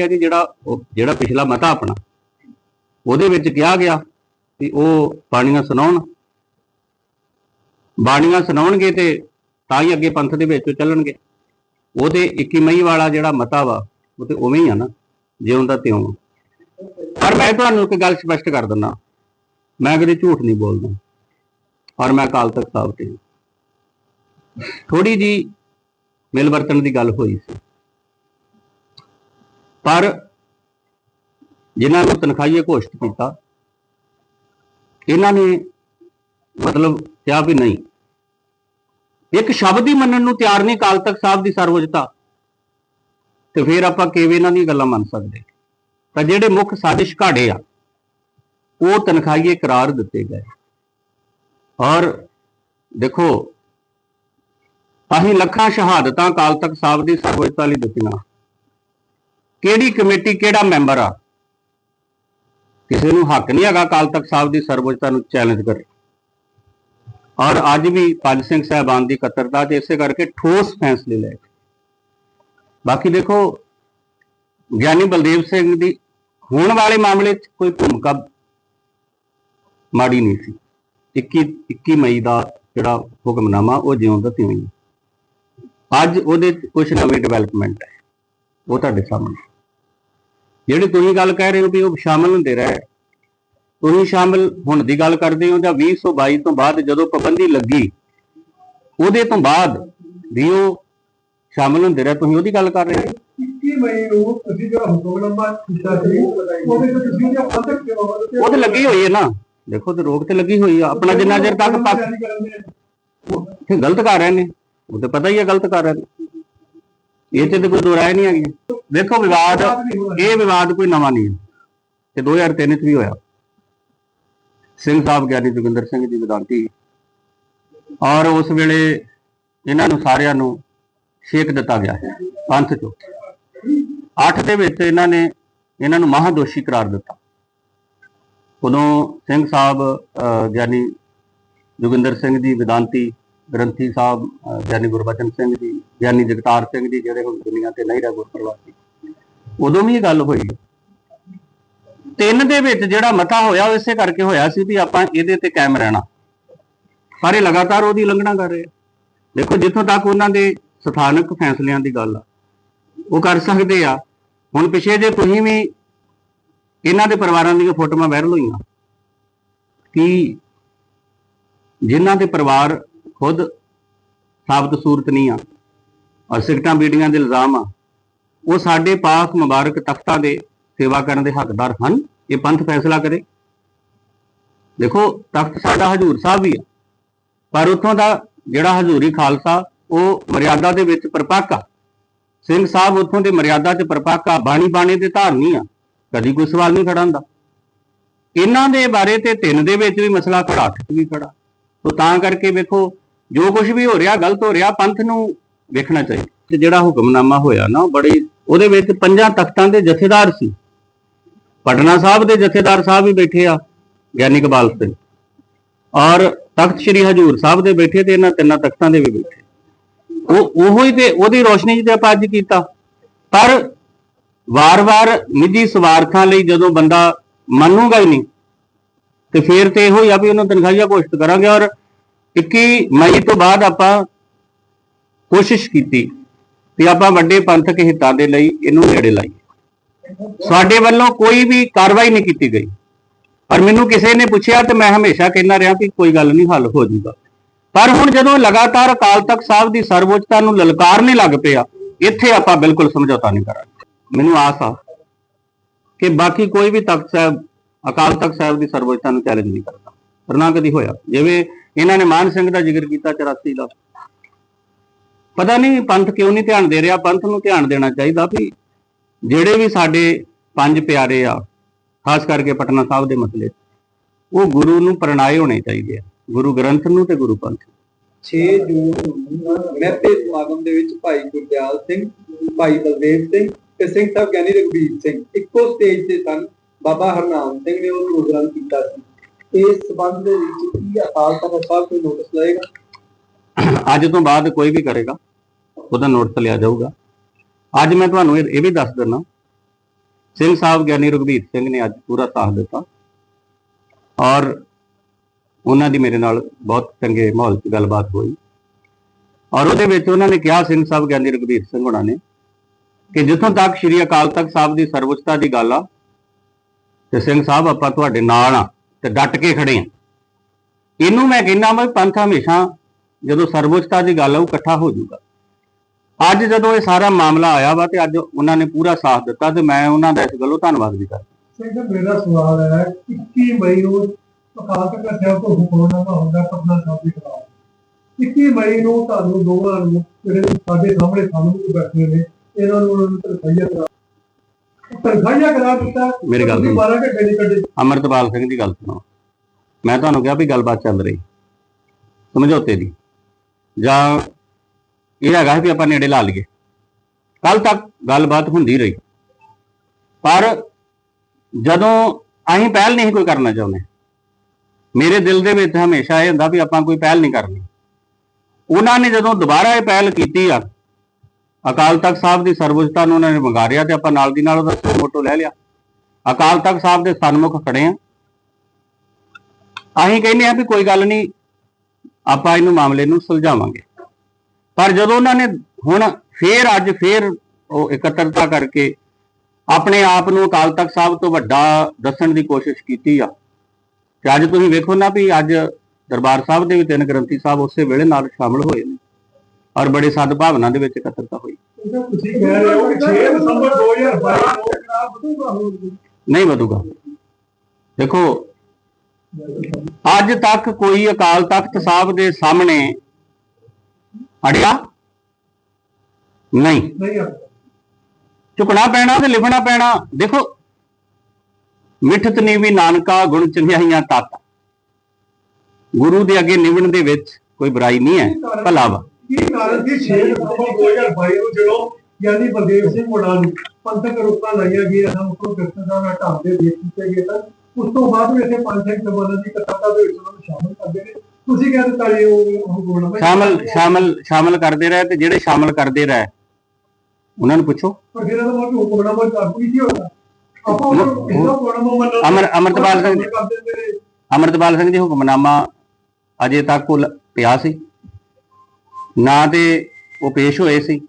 ਗਿਆ ਜੀ ਜਿਹੜਾ ਜਿਹੜਾ ਪਿਛਲਾ ਮਤਾ ਆਪਣਾ, ਉਹਦੇ ਵਿੱਚ ਕਿਹਾ ਗਿਆ ਕਿ ਉਹ ਬਾਣੀਆਂ ਸੁਣਾਉਣ। ਬਾਣੀਆਂ ਸੁਣਾਉਣਗੇ ਤੇ ਤਾਂ ਹੀ ਅੱਗੇ ਪੰਥ ਦੇ ਵਿੱਚ ਚੱਲਣਗੇ। ਉਹਦੇ 21 ਮਈ ਵਾਲਾ ਜਿਹੜਾ ਮਤਾ ਵਾ, ਉਹ ਤੇ ਉਵੇਂ ਹੀ ਆ ਨਾ, ਜਿਉਂ ਦਾ ਤਿਉਂ। ਪਰ ਮੈਂ ਤੁਹਾਨੂੰ ਇੱਕ ਗੱਲ ਸਪਸ਼ਟ ਕਰ ਦਿੰਦਾ, ਮੈਂ ਕਦੇ ਝੂਠ ਨਹੀਂ ਬੋਲਦਾ, ਔਰ ਮੈਂ ਅਕਾਲ ਤਖਤ ਸਾਹਿਬ ਤੇ। ਥੋੜੀ ਜੀ ਮਿਲ ਵਰਤਣ ਦੀ ਗੱਲ ਹੋਈ ਸੀ। ਪਰ ਜਿਨ੍ਹਾਂ ਨੂੰ ਤਨਖਾਹੀਏ ਘੋਸ਼ਿਤ ਕੀਤਾ, ਇਹਨਾਂ ਨੇ ਮਤਲਬ ਕਿਹਾ ਵੀ ਨਹੀਂ। ਇੱਕ ਸ਼ਬਦ ਹੀ ਮੰਨਣ ਨੂੰ ਤਿਆਰ ਨਹੀਂ ਅਕਾਲ ਤਖਤ ਸਾਹਿਬ ਦੀ ਸਰਵਉੱਚਤਾ ਤੇ ਫਿਰ ਆਪਾਂ ਕਿਵੇਂ ਇਹਨਾਂ ਦੀਆਂ ਗੱਲਾਂ ਮੰਨ ਸਕਦੇ ਤਾਂ ਜਿਹੜੇ ਮੁੱਖ ਸਾਜ਼ਿਸ਼ ਘਾੜੇ ਆ, ਉਹ ਤਨਖਾਹੀਏ ਕਰਾਰ ਦਿੱਤੇ ਗਏ। ਔਰ ਦੇਖੋ, ਅਸੀਂ ਲੱਖਾਂ ਸ਼ਹਾਦਤਾਂ ਅਕਾਲ ਤਖਤ ਸਾਹਿਬ ਦੀ ਸਰਵਉੱਚਤਾ ਲਈ ਦਿੱਤੀਆਂ। ਕਿਹੜੀ ਕਮੇਟੀ ਕਿਹੜਾ ਮੈਂਬਰ ਆ? ਕਿਸੇ ਨੂੰ ਹੱਕ ਨਹੀਂ ਹੈਗਾ ਅਕਾਲ ਤਖਤ ਸਾਹਿਬ ਦੀ ਸਰਵਉੱਚਤਾ ਨੂੰ ਚੈਲੰਜ ਕਰੇ ਔਰ ਅੱਜ ਵੀ ਪੰਜ ਸਿੰਘ ਸਾਹਿਬਾਨ ਦੀ ਕਤਰਤਾ ਤੇ ਇਸੇ ਕਰਕੇ ਠੋਸ ਫੈਸਲੇ ਲਏ ਬਾਕੀ ਦੇਖੋ, ਗਿਆਨੀ ਬਲਦੇਵ ਸਿੰਘ ਦੀ ਹੋਣ ਵਾਲੇ ਮਾਮਲੇ 'ਚ ਕੋਈ ਭੂਮਿਕਾ ਮਾੜੀ ਨਹੀਂ ਸੀ। 21 21 ਮਈ ਦਾ ਜਿਹੜਾ ਹੁਕਮਨਾਮਾ ਉਹ ਜਿਉਂ ਦਾ ਤਿਉਂ ਅੱਜ ਉਹਦੇ 'ਚ ਕੁਝ ਨਵੀਂ ਡਿਵੈਲਪਮੈਂਟ ਹੈ ਉਹ ਤੁਹਾਡੇ ਸਾਹਮਣੇ। ਜਿਹੜੇ ਤੁਸੀਂ ਗੱਲ ਕਹਿ ਰਹੇ ਹੋ ਵੀ ਉਹ ਸ਼ਾਮਲ ਹੁੰਦੇ ਰਹੇ। ਤੁਸੀਂ ਸ਼ਾਮਲ ਹੋਣ ਦੀ ਗੱਲ ਕਰਦੇ ਹੋ ਜਾਂ 2022 ਤੋਂ ਬਾਅਦ ਜਦੋਂ ਪਾਬੰਦੀ ਲੱਗੀ ਉਹਦੇ ਤੋਂ ਬਾਅਦ ਵੀ ਉਹ ਸ਼ਾਮਲ ਹੁੰਦੇ ਰਹੇ। ਤੁਸੀਂ ਉਹਦੀ ਗੱਲ ਕਰ ਰਹੇ ਹੋ? 21 ਮਈ ਨੂੰ ਅਸੀਂ ਜਿਹੜਾ ਹੁਕਮਨਾਮਾ ਕੀਤਾ ਸੀ ਉਹਦੇ ਵਿੱਚ ਤੁਸੀਂ ਜੋ ਅੰਤਕ ਸੇਵਾਵਾਂ ਉਹ ਤੇ ਲੱਗੀ ਹੋਈ ਹੈ ਨਾ। ਦੇਖੋ ਤੇ ਰੋਕ ਤੇ ਲੱਗੀ ਹੋਈ ਆ। ਆਪਣਾ ਜਿੰਨਾ ਚਿਰ ਤੱਕ ਪੱਕ ਗਲਤ ਕਰ ਰਹੇ ਨੇ। ਉਹ ਤੇ ਪਤਾ ਹੀ ਹੈ ਗਲਤ ਕਰ ਰਹੇ ਨੇ। ਇਹ ਤੇ ਕੋਈ ਦੋ ਰਾਏ ਨਹੀਂ ਹੈਗੀ ਦੇਖੋ ਵਿਵਾਦ ਇਹ ਵਿਵਾਦ ਕੋਈ ਨਵਾਂ ਨਹੀਂ ਹੈ ਤੇ 2003 ਚ ਵੀ ਹੋਇਆ। ਸਿੰਘ ਸਾਹਿਬ ਗਿਆਨੀ ਜੋਗਿੰਦਰ ਸਿੰਘ ਜੀ ਵਿਦਾਂਤੀ। ਔਰ ਉਸ ਵੇਲੇ ਇਹਨਾਂ ਨੂੰ ਸਾਰਿਆਂ ਨੂੰ ਛੇਕ ਦਿੱਤਾ ਗਿਆ ਹੈ ਪੰਥ ਚੋਂ। ਅੱਠ ਦੇ ਵਿੱਚ ਇਹਨਾਂ ਨੇ ਇਹਨਾਂ ਨੂੰ ਮਹਾਦੋਸ਼ੀ ਕਰਾਰ ਦਿੱਤਾ। ਉਦੋਂ ਸਿੰਘ ਸਾਹਿਬ ਗਿਆਨੀ ਜੋਗਿੰਦਰ ਸਿੰਘ ਜੀ ਵਿਦਾਂਤੀ ਗ੍ਰੰਥੀ ਸਾਹਿਬ ਗਿਆਨੀ ਗੁਰਬਚਨ ਸਿੰਘ ਜੀ ਗਿਆਨੀ ਜਗਤਾਰ ਸਿੰਘ ਜੀ ਜਿਹੜੇ ਹੁਣ ਦੁਨੀਆ ਤੇ ਨਹੀਂ ਰਹਿ ਗੁਰਪ੍ਰਵਾਸੀ ਉਦੋਂ ਵੀ ਇਹ ਗੱਲ ਹੋਈ। ਤਿੰਨ ਦੇ ਵਿੱਚ ਜਿਹੜਾ ਮਤਾ ਹੋਇਆ, ਉਹ ਇਸੇ ਕਰਕੇ ਹੋਇਆ ਸੀ ਵੀ ਆਪਾਂ ਇਹਦੇ ਤੇ ਕਾਇਮ ਰਹਿਣਾ। ਪਰ ਇਹ ਲਗਾਤਾਰ ਉਹਦੀ ਉਲੰਘਣਾ ਕਰ ਰਹੇ। ਆ ਦੇਖੋ, ਜਿੱਥੋਂ ਤੱਕ ਉਹਨਾਂ ਦੇ ਸਥਾਨਕ ਫੈਸਲਿਆਂ ਦੀ ਗੱਲ ਆ, ਉਹ ਕਰ ਸਕਦੇ ਆ। ਹੁਣ ਪਿਛੇ ਜੇ ਤੁਸੀਂ ਵੀ ਇਹਨਾਂ ਦੇ ਪਰਿਵਾਰਾਂ ਦੀਆਂ ਫੋਟੋਆਂ ਵਾਇਰਲ ਹੋਈਆਂ, ਕਿ ਜਿਨ੍ਹਾਂ ਦੇ ਪਰਿਵਾਰ ਖੁਦ ਸਾਬਤ ਸੂਰਤ ਨਹੀਂ ਆ, ਔਰ ਸਿਗਟਾਂ ਬੀੜੀਆਂ ਦੇ ਇਲਜ਼ਾਮ ਆ ਉਹ ਸਾਡੇ ਪਾਕ ਮੁਬਾਰਕ ਤਖਤਾਂ ਦੇ ਸੇਵਾ ਕਰਨ ਦੇ ਹੱਕਦਾਰ ਹਨ। ਇਹ ਪੰਥ ਫੈਸਲਾ ਕਰੇ। ਦੇਖੋ, ਤਖਤ ਸਾਡਾ ਹਜੂਰ ਸਾਹਿਬ ਵੀ ਆ। ਪਰ ਉੱਥੋਂ ਦਾ ਜਿਹੜਾ ਹਜ਼ੂਰੀ ਖਾਲਸਾ, ਉਹ ਮਰਿਆਦਾ ਦੇ ਵਿੱਚ ਪਰਪੱਕ। ਆ ਸਿੰਘ ਸਾਹਿਬ ਉੱਥੋਂ ਦੇ ਮਰਿਆਦਾ 'ਚ ਪਰਪੱਕ ਆ ਬਾਣੀ ਬਾਣੇ ਦੇ ਧਾਰਨੀ ਆ। ਕਦੀ ਕੋਈ ਸਵਾਲ ਨਹੀਂ ਖੜਾ ਹੁੰਦਾ ਇਹਨਾਂ ਦੇ ਬਾਰੇ ਤੇ ਤਿੰਨ ਦੇ ਵਿੱਚ ਵੀ ਮਸਲਾ ਖੜਾ, ਅੱਠ ਵੀ ਖੜਾ। ਤੋ ਤਾਂ ਕਰਕੇ ਵੇਖੋ, ਜੋ ਕੁਝ ਵੀ ਹੋ ਰਿਹਾ, ਗਲਤ ਹੋ ਰਿਹਾ, ਪੰਥ ਨੂੰ ਵੇਖਣਾ ਚਾਹੀਦਾ। ਤੇ ਜਿਹੜਾ ਹੁਕਮਨਾਮਾ ਹੋਇਆ ਨਾ, ਉਹ ਬੜੀ ਉਹਦੇ ਵਿੱਚ ਪੰਜਾਂ ਤਖਤਾਂ ਦੇ ਜਥੇਦਾਰ ਸੀ। ਪਟਨਾ ਸਾਹਿਬ ਦੇ ਜਥੇਦਾਰ ਸਾਹਿਬ ਵੀ ਬੈਠੇ ਆ, ਗਿਆਨੀ ਇਕਬਾਲ ਸਿੰਘ ਔਰ ਤਖਤ ਸ੍ਰੀ ਹਜੂਰ ਸਾਹਿਬ ਦੇ ਬੈਠੇ ਤੇ ਇਹਨਾਂ ਤਿੰਨਾਂ ਤਖਤਾਂ ਦੇ ਵੀ ਬੈਠੇ। ਉਹ, ਉਹੋ ਹੀ ਤੇ ਉਹਦੀ ਰੋਸ਼ਨੀ 'ਚ ਤੇ ਆਪਾਂ ਅੱਜ ਕੀਤਾ। ਪਰ ਵਾਰ-ਵਾਰ ਨਿੱਜੀ ਸਵਾਰਥਾਂ ਲਈ ਜਦੋਂ ਬੰਦਾ ਮੰਨੂਗਾ ਹੀ ਨਹੀਂ, ਤੇ ਫਿਰ ਤੇ ਇਹੋ ਹੀ ਆ ਵੀ ਉਹਨੂੰ ਤਨਖਾਹੀਆ ਘੋਸ਼ਿਤ ਕਰਾਂਗੇ। ਔਰ 21 ਮਈ ਤੋਂ ਬਾਅਦ ਆਪਾਂ ਕੋਸ਼ਿਸ਼ ਕੀਤੀ ਵੀ ਆਪਾਂ ਵੱਡੇ ਪੰਥਕ ਹਿੱਤਾਂ ਦੇ ਲਈ ਇਹਨੂੰ ਨੇੜੇ ਲਾਈਏ। ਸਾਡੇ ਵੱਲੋਂ ਕੋਈ ਵੀ ਕਾਰਵਾਈ ਨਹੀਂ ਕੀਤੀ ਗਈ। ਪਰ ਮੈਨੂੰ ਕਿਸੇ ਨੇ ਪੁੱਛਿਆ ਤੇ ਮੈਂ ਹਮੇਸ਼ਾ ਕਹਿੰਦਾ ਰਿਹਾ ਕਿ ਕੋਈ ਗੱਲ ਨਹੀਂ, ਹੱਲ ਹੋ ਜਾਊਗਾ ਪਰ ਹੁਣ ਜਦੋਂ ਲਗਾਤਾਰ ਅਕਾਲ ਤਖਤ ਸਾਹਿਬ ਦੀ ਸਰਵਉੱਚਤਾ ਨੂੰ ਲਲਕਾਰਨੇ ਲੱਗ ਪਿਆ, ਇੱਥੇ ਆਪਾਂ ਬਿਲਕੁਲ ਸਮਝੌਤਾ ਨਹੀਂ ਕਰਾਂਗੇ। ਮੈਨੂੰ ਆਸ ਆ ਕਿ ਬਾਕੀ ਕੋਈ ਵੀ ਤਖਤ ਸਾਹਿਬ, ਅਕਾਲ ਤਖਤ ਸਾਹਿਬ ਦੀ ਸਰਵਉੱਚਤਾ ਨੂੰ ਚੈਲੰਜ ਨਹੀਂ ਕਰਦਾ। ਪਰ ਨਾ ਕਦੀ ਹੋਇਆ। ਜਿਵੇਂ ਇਹਨਾਂ ਨੇ ਮਾਨ ਸਿੰਘ ਦਾ ਜ਼ਿਕਰ ਕੀਤਾ 84 ਦਾ। ਪਤਾ ਨਹੀਂ ਪੰਥ ਕਿਉਂ ਨਹੀਂ ਧਿਆਨ ਦੇ ਰਿਹਾ, ਪੰਥ ਨੂੰ ਧਿਆਨ ਦੇਣਾ ਚਾਹੀਦਾ ਵੀ ਜਿਹੜੇ ਵੀ ਸਾਡੇ ਪੰਜ ਪਿਆਰੇ ਆ, ਖਾਸ ਕਰਕੇ ਪਟਨਾ ਸਾਹਿਬ ਦੇ ਮਸਲੇ ਉਹ ਗੁਰੂ ਨੂੰ ਪ੍ਰਣਾਏ ਹੋਣੇ ਚਾਹੀਦੇ ਆ, ਗੁਰੂ ਗ੍ਰੰਥ ਨੂੰ ਤੇ ਗੁਰੂ ਪੰਥ 6 ਜੂਨ ਨੂੰ ਮਹਿਤੇ ਸਮਾਗਮ ਦੇ ਵਿੱਚ ਭਾਈ ਗੁਰਦਿਆਲ ਸਿੰਘ, ਭਾਈ ਬਲਦੇਵ ਸਿੰਘ ਤੇ ਸਿੰਘ ਸਾਹਿਬ ਗਿਆਨੀ ਰਘਬੀਰ ਸਿੰਘ, ਇੱਕੋ ਸਟੇਜ ਤੇ ਸਨ, ਬਾਬਾ ਹਰਨਾਮ ਸਿੰਘ ਨੇ ਉਹ ਪ੍ਰੋਗਰਾਮ ਕੀਤਾ ਸੀ। ਇਸ ਸਬੰਧ ਦੇ ਵਿੱਚ ਕੀ ਅਕਾਲ ਤਖਤ ਸਾਹਿਬ ਕੋਈ ਨੋਟਿਸ ਲਏਗਾ? ਅੱਜ ਤੋਂ ਬਾਅਦ ਕੋਈ ਵੀ ਕਰੇਗਾ, ਉਹਦਾ ਨੋਟਿਸ ਲਿਆ ਜਾਊਗਾ। ਅੱਜ ਮੈਂ ਤੁਹਾਨੂੰ ਇਹ ਇਹ ਵੀ ਦੱਸ ਦਿੰਦਾ। ਸਿੰਘ ਸਾਹਿਬ ਗਿਆਨੀ ਰਘਬੀਰ ਸਿੰਘ ਨੇ ਅੱਜ ਪੂਰਾ ਸਾਥ ਦਿੱਤਾ। ਔਰ ਉਹਨਾਂ ਦੀ ਮੇਰੇ ਨਾਲ ਬਹੁਤ ਚੰਗੇ ਮਾਹੌਲ 'ਚ ਗੱਲਬਾਤ ਹੋਈ। ਔਰ ਉਹਦੇ ਵਿੱਚ ਉਹਨਾਂ ਨੇ ਕਿਹਾ, ਸਿੰਘ ਸਾਹਿਬ ਗਿਆਨੀ ਰਘਬੀਰ ਸਿੰਘ ਹੋਣਾ ਨੇ, ਕਿ ਜਿੱਥੋਂ ਤੱਕ ਸ਼੍ਰੀ ਅਕਾਲ ਤਖਤ ਸਾਹਿਬ ਦੀ ਸਰਵਉੱਚਤਾ ਦੀ ਗੱਲ ਆ, ਤੇ ਸਿੰਘ ਸਾਹਿਬ ਆਪਾਂ ਤੁਹਾਡੇ ਨਾਲ ਆ, ਤੇ ਡਟ ਕੇ ਖੜੇ ਆ। ਇਹਨੂੰ ਮੈਂ ਕਹਿੰਦਾ ਮੈਂ ਪੰਥ ਹਮੇਸ਼ਾ ਜਦੋਂ ਸਰਵਉੱਚਤਾ ਦੀ ਗੱਲ ਆ ਉਹ ਇਕੱਠਾ ਹੋ ਜਾਊਗਾ। ਅੱਜ ਜਦੋਂ ਇਹ ਸਾਰਾ ਮਾਮਲਾ ਆਇਆ ਵਾ ਤੇ ਅੱਜ ਉਹਨਾਂ ਨੇ ਪੂਰਾ ਸਾਥ ਦਿੱਤਾ ਤੇ ਮੈਂ ਉਹਨਾਂ ਦਾ ਇਸ ਗੱਲੋਂ ਧੰਨਵਾਦ ਵੀ ਕਰਦਾ। ਸਿੰਘ ਮੇਰਾ ਸਵਾਲ ਹੈ 21 ਮਈ ਨੂੰ ਅਕਾਲ ਤਖਤ ਸਾਹਿਬ ਤੋਂ ਹੁਕਮਨਾਮਾ ਹੁੰਦਾ ਪਟਨਾ ਸਾਹਿਬ ਦੇ ਖਿਲਾਫ 21 ਮਈ ਨੂੰ ਤੁਹਾਨੂੰ ਦੋਵਾਂ ਨੂੰ ਜਿਹੜੇ ਸਾਡੇ ਸਾਹਮਣੇ ਸਾਹਮਣੇ ਬੈਠੇ ਨੇ ਇਹਨਾਂ ਨੂੰ ਉਹਨਾਂ ਨੂੰ ਤਨਖਾਹੀਆ ਕਰਾ ਤਨਖਾਹੀਆ ਕਰਾ ਦਿੱਤਾ? ਮੇਰੀ ਗੱਲ ਤੁਸੀਂ ਸੁਣੋ। 12 ਘੰਟੇ ਨਹੀਂ ਕੱਢੇ ਅਮਰਤਪਾਲ ਸਿੰਘ ਦੀ ਗੱਲ ਸੁਣੋ। ਮੈਂ ਤੁਹਾਨੂੰ ਕਿਹਾ ਵੀ ਗੱਲਬਾਤ ਚੱਲ ਰਹੀ। ਸਮਝੌਤੇ ਦੀ। ਜਾਂ ਇਹ ਹੈਗਾ ਵੀ ਆਪਾਂ ਨੇੜੇ ਲਾ ਲਈਏ। ਕੱਲ ਤੱਕ ਗੱਲਬਾਤ ਹੁੰਦੀ ਰਹੀ। ਪਰ ਜਦੋਂ ਅਸੀਂ ਪਹਿਲ ਨਹੀਂ ਕੋਈ ਕਰਨਾ ਚਾਹੁੰਦੇ, ਮੇਰੇ ਦਿਲ ਦੇ ਵਿੱਚ ਹਮੇਸ਼ਾ ਇਹ ਹੁੰਦਾ ਵੀ ਆਪਾਂ ਕੋਈ ਪਹਿਲ ਨਹੀਂ ਕਰਨੀ। ਉਹਨਾਂ ਨੇ ਜਦੋਂ ਦੁਬਾਰਾ ਇਹ ਪਹਿਲ ਕੀਤੀ ਆ, ਅਕਾਲ ਤਖਤ ਸਾਹਿਬ ਦੀ ਸਰਵਉੱਚਤਾ ਨੂੰ ਉਹਨਾਂ ਨੇ ਵੰਗਾਰਿਆ ਤੇ ਆਪਾਂ ਨਾਲ ਦੀ ਨਾਲ ਉਹਦਾ ਫੋਟੋ ਲੈ ਲਿਆ। ਅਕਾਲ ਤਖਤ ਸਾਹਿਬ ਦੇ ਸਨਮੁਖ ਖੜੇ ਆ। ਅਸੀਂ ਕਹਿੰਦੇ ਆ ਵੀ ਕੋਈ ਗੱਲ ਨਹੀਂ ਆਪਾਂ ਇਹਨੂੰ ਮਾਮਲੇ ਨੂੰ ਸੁਲਝਾਵਾਂਗੇ। ਪਰ ਜਦੋਂ ਉਹਨਾਂ ਨੇ ਹੁਣ ਫੇਰ ਅੱਜ ਫੇਰ ਉਹ ਇਕੱਤਰਤਾ ਕਰਕੇ ਆਪਣੇ ਆਪ ਨੂੰ ਅਕਾਲ ਤਖਤ ਸਾਹਿਬ ਤੋਂ ਵੱਡਾ ਦੱਸਣ ਦੀ ਕੋਸ਼ਿਸ਼ ਕੀਤੀ ਆ ਤੇ ਅੱਜ ਤੁਸੀਂ ਵੇਖੋ ਨਾ ਵੀ ਅੱਜ ਦਰਬਾਰ ਸਾਹਿਬ ਦੇ ਵੀ ਤਿੰਨ ਗ੍ਰੰਥੀ ਸਾਹਿਬ ਉਸੇ ਵੇਲੇ ਨਾਲ ਸ਼ਾਮਲ ਹੋਏ ਨੇ ਔਰ ਬੜੇ ਸਦਭਾਵਨਾ ਦੇ ਵਿੱਚ ਇਕੱਤਰਤਾ ਹੋਈ। ਸਿੰਘ ਸਾਹਿਬ, ਤੁਸੀਂ ਕਹਿ ਰਹੇ ਹੋ ਕਿ 6 ਦਸੰਬਰ 2022 ਨੂੰ ਖਿਲਾਫ ਵਧੂਗਾ ਹੋਰ ਨਹੀਂ ਵਧੂਗਾ। ਦੇਖੋ ਅੱਜ ਤੱਕ ਕੋਈ ਅਕਾਲ ਤਖਤ ਸਾਹਿਬ ਦੇ ਸਾਹਮਣੇ ਅੜਿਆ? ਨਹੀਂ। ਝੁਕਣਾ ਪੈਣਾ ਤੇ ਲਿਖਣਾ ਪੈਣਾ। ਦੇਖੋ ਮਿਠਤ ਨੀਵੀ ਨਾਨਕਾ ਗੁਣ ਚੰਗਿਆਈਆਂ ਤਤ ਗੁਰੂ ਦੇ ਅੱਗੇ ਨਿਵਣ ਦੇ ਵਿੱਚ ਕੋਈ ਬੁਰਾਈ ਨਹੀਂ ਹੈ ਭਲਾ ਵਾ। ਕੀ ਕਾਰਨ ਸੀ 6 ਦਸੰਬਰ 2022 ਨੂੰ ਜਦੋਂ ਗਿਆਨੀ ਬਲਦੇਵ ਸਿੰਘ ਹੋਣਾ ਨੂੰ ਪੰਥਕ ਰੂਪਾਂ ਲਾਈਆਂ ਗਈਆਂ ਹਨ ਉਸਨੂੰ ਕਿਰਤਨ ਦਾ ਢਾਬ ਦੇ ਦਿੱਤੇ ਗਏ ਸਨ ਉਸ ਤੋਂ ਬਾਅਦ ਵੀ ਇੱਥੇ ਪੰਥਕ ਸੰਬੰਧਾਂ ਦੀ ਕਥਾਤਾ ਦੇ ਵਿੱਚ ਉਹਨਾਂ ਨੂੰ ਸ਼ਾਮਲ ਕਰਦੇ ਨੇ। ਤੁਸੀਂ ਕਹਿ ਦਿੱਤਾ ਜੀ ਉਹ ਗੋਣਾ ਸ਼ਾਮਲ ਸ਼ਾਮਲ ਸ਼ਾਮਲ ਕਰਦੇ ਰਹੇ ਤੇ ਜਿਹੜੇ ਸ਼ਾਮਲ ਕਰਦੇ ਰਹੇ ਉਹਨਾਂ ਨੂੰ ਪੁੱਛੋ। ਪਰ ਫਿਰ ਇਹਦਾ ਮਤਲਬ ਹੁਕਮਨਾਮਾ ਕਾਬੂ ਨਹੀਂ ਹੋਣਾ ਆਪਾਂ ਕਿਹਦਾ ਹੁਕਮਨਾਮਾ ਮੰਨਣਾ ਅਮਰ ਅਮਰਤਪਾਲ ਸਿੰਘ ਅਮਰਤਪਾਲ ਸਿੰਘ ਜੀ ਹੁਕਮਨਾਮਾ ਅਜੇ ਤੱਕ ਉਹ ਪਿਆ ਸੀ। ਨਾ ਤੇ ਉਹ ਪੇਸ਼ ਹੋਏ ਸੀ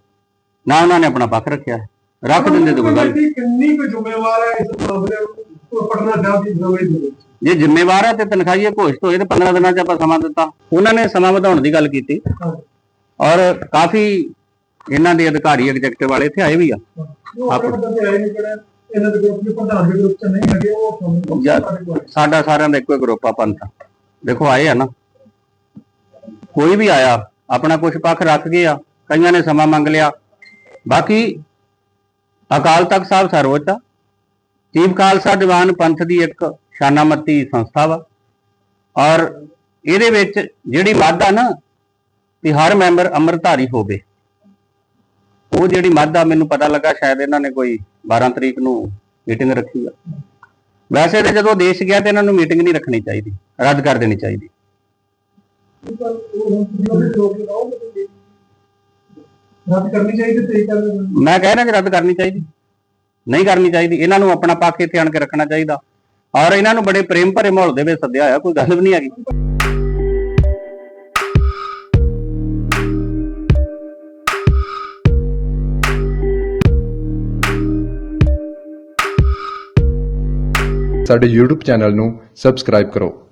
ਨਾ ਉਹਨਾਂ ਨੇ ਆਪਣਾ ਪੱਖ ਰੱਖਿਆ। ਰੱਖ ਦਿੰਦੇ ਤਾਂ ਕੋਈ ਗੱਲ ਕਿੰਨੀ ਕੁ ਜ਼ਿੰਮੇਵਾਰ ਹੈ ਇਸ ਮਾਮਲੇ ਨੂੰ ਪਟਨਾ ਸਾਹਿਬ ਦੀ ਜ਼ਮੀਨ ਦੇ ਵਿੱਚ ਜੇ ਜ਼ਿੰਮੇਵਾਰ ਹੈ ਤੇ ਤਨਖਾਹੀਏ ਘੋਸ਼ਿਤ ਹੋਏ ਤੇ 15 ਦਿਨਾਂ 'ਚ ਆਪਾਂ ਸਮਾਂ ਦਿੱਤਾ। ਉਹਨਾਂ ਨੇ ਸਮਾਂ ਵਧਾਉਣ ਦੀ ਗੱਲ ਕੀਤੀ। ਔਰ ਕਾਫੀ ਇਹਨਾਂ ਦੇ ਅਧਿਕਾਰੀ ਐਗਜ਼ੈਕਟਿਵ ਵਾਲੇ ਇੱਥੇ ਆਏ ਵੀ ਆ। ਸਾਡੇ ਸਾਰਿਆਂ ਦਾ ਇੱਕੋ ਹੀ ਗਰੁੱਪ ਆ ਪੰਥ ਦੇਖੋ ਆਏ ਆ ਨਾ। ਕੋਈ ਵੀ ਆਇਆ ਆਪਣਾ ਕੁਝ ਪੱਖ ਰੱਖ ਗਏ ਆ। ਕਈਆਂ ਨੇ ਸਮਾਂ ਮੰਗ ਲਿਆ। ਬਾਕੀ ਅਕਾਲ ਤਖਤ ਸਾਹਿਬ ਸਰਵਉੱਚ ਆ ਚੀਫ ਖਾਲਸਾ ਦੀਵਾਨ ਪੰਥ ਦੀ ਇੱਕ ਸ਼ਾਨਾਮਤੀ ਸੰਸਥਾ ਵਾ। ਔਰ ਇਹਦੇ ਵਿੱਚ ਜਿਹੜੀ ਮੱਧ ਨਾ ਕਿ ਹਰ ਮੈਂਬਰ ਅੰਮ੍ਰਿਤਧਾਰੀ ਹੋਵੇ। ਉਹ ਜਿਹੜੀ ਮੱਧ ਮੈਨੂੰ ਪਤਾ ਲੱਗਾ ਸ਼ਾਇਦ ਇਹਨਾਂ ਨੇ ਕੋਈ 12 ਤਰੀਕ ਨੂੰ ਮੀਟਿੰਗ ਰੱਖੀ ਆ। ਵੈਸੇ ਤਾਂ ਜਦੋਂ ਦੇਸ਼ ਗਿਆ ਤੇ ਇਹਨਾਂ ਨੂੰ ਮੀਟਿੰਗ ਨਹੀਂ ਰੱਖਣੀ ਚਾਹੀਦੀ, ਰੱਦ ਕਰ ਦੇਣੀ ਚਾਹੀਦੀ। ਰੱਦ ਕਰਨੀ ਚਾਹੀਦੀ ਤੇ ਮੈਂ ਕਹਿ ਰਿਹਾ ਕਿ ਰੱਦ ਕਰਨੀ ਚਾਹੀਦੀ। ਨਹੀਂ ਕਰਨੀ ਚਾਹੀਦੀ। ਇਹਨਾਂ ਨੂੰ ਆਪਣਾ ਪੱਖ ਇੱਥੇ ਆਣ ਕੇ ਰੱਖਣਾ ਚਾਹੀਦਾ। ਔਰ ਇਹਨਾਂ ਨੂੰ ਬੜੇ ਪ੍ਰੇਮ ਭਰੇ ਮਾਹੌਲ ਦੇ ਵਿੱਚ ਸੱਦਿਆ ਹੋਇਆ, ਕੋਈ ਗੱਲ ਵੀ ਨਹੀਂ ਹੈਗੀ। ਸਾਡੇ YouTube ਚੈਨਲ ਨੂੰ ਸਬਸਕ੍ਰਾਈਬ ਕਰੋ।